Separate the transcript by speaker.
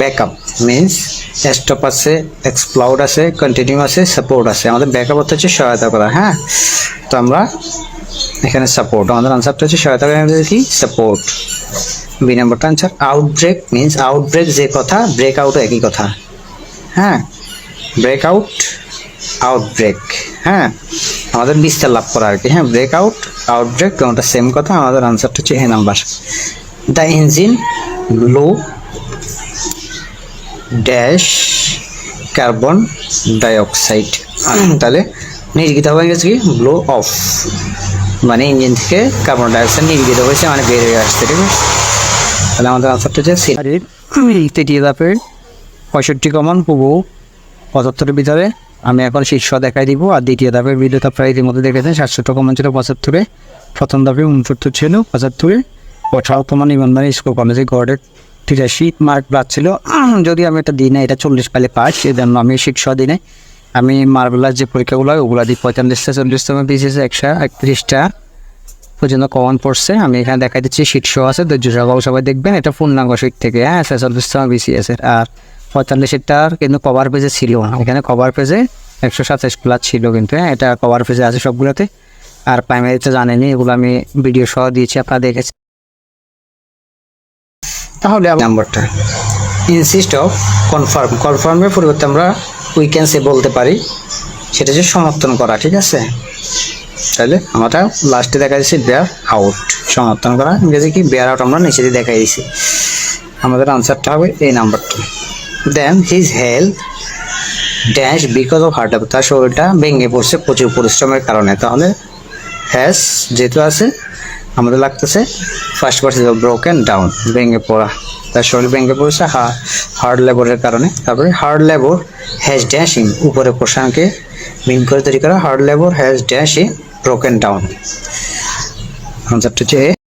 Speaker 1: Backup means stop আছে এক্সপ্লাউড আছে continue আছে সাপোর্ট আছে। আমাদের ব্যাকআপ হচ্ছে সহায়তা করা হ্যাঁ? তো আমরা এখানে সাপোর্ট আমাদের আনসারটা হচ্ছে সহায়তা করা। কি সাপোর্ট বি নাম্বারটা আনসার আউটব্রেক মিনস আউটব্রেক যে কথা ব্রেক আউটও একই কথা। হ্যাঁ? ব্রেক আউট আউটব্রেক হ্যাঁ? আমাদের বিস্তার লাভ করা আর কি হ্যাঁ? ব্রেক আউট আউটব্রেক কোনটা সেম কথা, আমাদের আনসারটা হচ্ছে A number the engine low dash carbon dioxide. তাহলে নির্গিত হয়ে গেছে কি? ব্লো অফ মানে ইঞ্জিন থেকে কার্বন ডাইঅক্সাইড নির্গিত হয়েছে মানে বের হয়ে আসছে, ঠিক আছে? তাহলে আমাদের আনসারটা হচ্ছে সি তৃতীয় ধাপের পঁয়ষট্টি কমন পুবু পঁচাত্তরের ভিতরে। আমি এখন শীর্ষ দেখাই দিব, আর দ্বিতীয় ধাপের ভিডিওটা প্রায় ইতিমধ্যে দেখেছেন, সাতষট্টি কমন ছিল পঁচাত্তরে। প্রথম ধাপে উনসত্তর ছিল পঁচাত্তরে। আঠারো কমন ইমানদারি স্কুল কলেজে গড়ের তিরাশি মার্ক ছিল। যদি আমি এটা দিই না এটা চল্লিশ পাইলে পাস সেজন্য আমি শীর্ষ দিই নাই। আমি মার্বেলার যে পরীক্ষাগুলো হয়, ওগুলো দিই। পঁয়তাল্লিশটা চল্লিশটা বিশেষ একশো একত্রিশটা পর্যন্ত কমন পড়ছে। আমি এখানে দেখাই দিচ্ছি শীর্ষ আছে, ধৈর্য সকাল সবাই দেখবেন। এটা পূর্ণাঙ্গ শীট থেকে হ্যাঁ ছেচল্লিশটা বিসিএস এর আর পঁয়তাল্লিশেরটার কিন্তু কভার পেজে ছিল না। এখানে কভার পেজে একশো সাতাশ প্লাস ছিল কিন্তু হ্যাঁ এটা কভার পেজে আছে সবগুলোতে। আর প্রাইমারিতে জানেনি এগুলো আমি ভিডিও সহ দিয়েছি, আপনারা দেখেছেন। তাহলে নাম্বারটা ইনসিস্ট অফ কনফার্ম কনফার্মের পরিবর্তে আমরা উইকেন্সে বলতে পারি, সেটা হচ্ছে সমর্থন করা, ঠিক আছে? তাহলে আমরা লাস্টে দেখা যাচ্ছে বেয়ার আউট সমর্থন করা, ইংরেজি কি বেয়ার আউট আমরা নিচে দিয়ে দেখাই দিয়েছি আমাদের আনসারটা হবে এই নাম্বারটা। Then his health dash because of heart তার শরীরটা ভেঙে পড়ছে প্রচুর পরিশ্রমের কারণে। তাহলে হ্যাস যেহেতু আছে আমাদের লাগতেছে ফার্স্ট পার্সেন্ট ব্রোকেন ডাউন ভেঙে পড়া তার শরীর ভেঙে পড়েছে হার্ড লেবরের কারণে তারপরে হার্ড লেবর হ্যাজ ড্যাশিং উপরে পোষণকে মিন করে তৈরি করা hard labour has dashing broken down আনসারটা হচ্ছে।